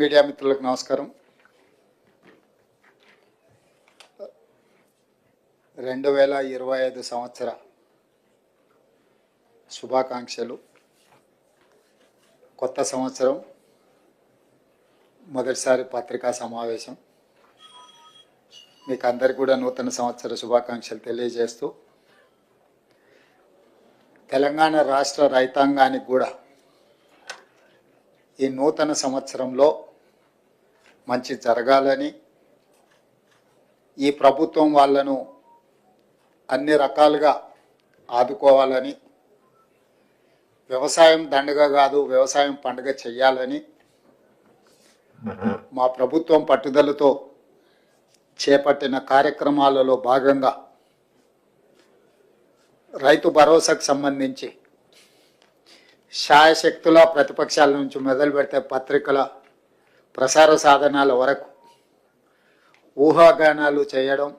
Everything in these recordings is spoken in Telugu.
మీడియా మిత్రులకు నమస్కారం. రెండు వేల ఇరవై ఐదు సంవత్సర శుభాకాంక్షలు. కొత్త సంవత్సరం మొదటిసారి పత్రికా సమావేశం. మీకు అందరికీ కూడా నూతన సంవత్సర శుభాకాంక్షలు తెలియజేస్తూ తెలంగాణ రాష్ట్ర రైతాంగానికి కూడా ఈ నూతన సంవత్సరంలో మంచి జరగాలని ఈ ప్రభుత్వం వాళ్ళను అన్ని రకాలుగా ఆదుకోవాలని వ్యవసాయం దండగ కాదు వ్యవసాయం పండుగ చెయ్యాలని మా ప్రభుత్వం పట్టుదలతో చేపట్టిన కార్యక్రమాలలో భాగంగా రైతు భరోసాకు సంబంధించి శాయశక్తుల ప్రతిపక్షాల నుంచి మొదలు పెడితే పత్రికల ప్రసార సాధనాల వరకు ఊహాగానాలు చేయడం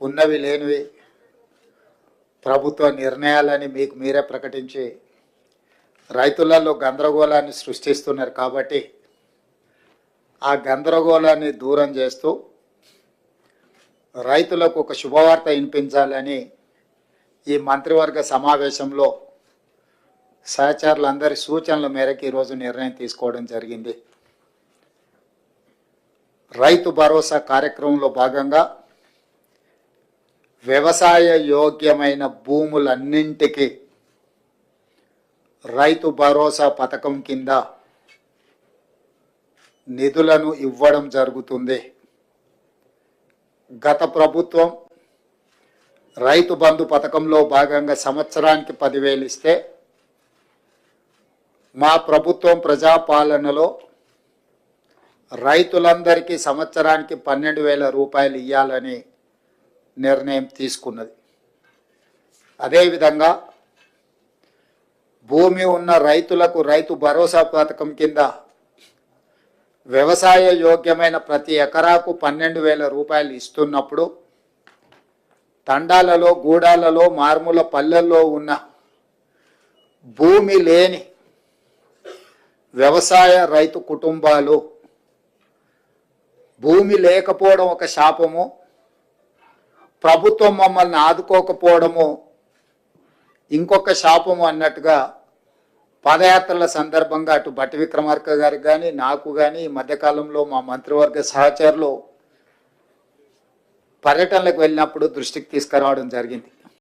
ఉన్నవి లేనివి ప్రభుత్వ నిర్ణయాలని మీకు మీరే ప్రకటించి రైతులలో గందరగోళాన్ని సృష్టిస్తున్నారు కాబట్టి ఆ గందరగోళాన్ని దూరం చేస్తూ రైతులకు ఒక శుభవార్త వినిపించాలని ఈ మంత్రివర్గ సమావేశంలో సహచరులందరి సూచనల మేరకు ఈరోజు నిర్ణయం తీసుకోవడం జరిగింది. రైతు భరోసా కార్యక్రమంలో భాగంగా వ్యవసాయ యోగ్యమైన భూములన్నింటికి రైతు భరోసా పథకం కింద నిధులను ఇవ్వడం జరుగుతుంది. గత ప్రభుత్వం రైతు బంధు పథకంలో భాగంగా సంవత్సరానికి పదివేలు ఇస్తే మా ప్రభుత్వం ప్రజాపాలనలో రైతులందరికీ సంవత్సరానికి పన్నెండు వేల రూపాయలు ఇవ్వాలని నిర్ణయం తీసుకున్నది. అదేవిధంగా భూమి ఉన్న రైతులకు రైతు భరోసా పథకం కింద వ్యవసాయ యోగ్యమైన ప్రతి ఎకరాకు పన్నెండు వేల రూపాయలు ఇస్తున్నప్పుడు తండాలలో గూడాలలో మారుమూల పల్లెల్లో ఉన్న భూమి లేని వ్యవసాయ రైతు కుటుంబాలు భూమి లేకపోవడం ఒక శాపము ప్రభుత్వం మమ్మల్ని ఆదుకోకపోవడము ఇంకొక శాపము అన్నట్టుగా పాదయాత్రల సందర్భంగా అటు బట్టి విక్రమార్క గారికి కానీ నాకు కానీ ఈ మధ్యకాలంలో మా మంత్రివర్గ సహచరులు పర్యటనలకు వెళ్ళినప్పుడు దృష్టికి తీసుకురావడం జరిగింది.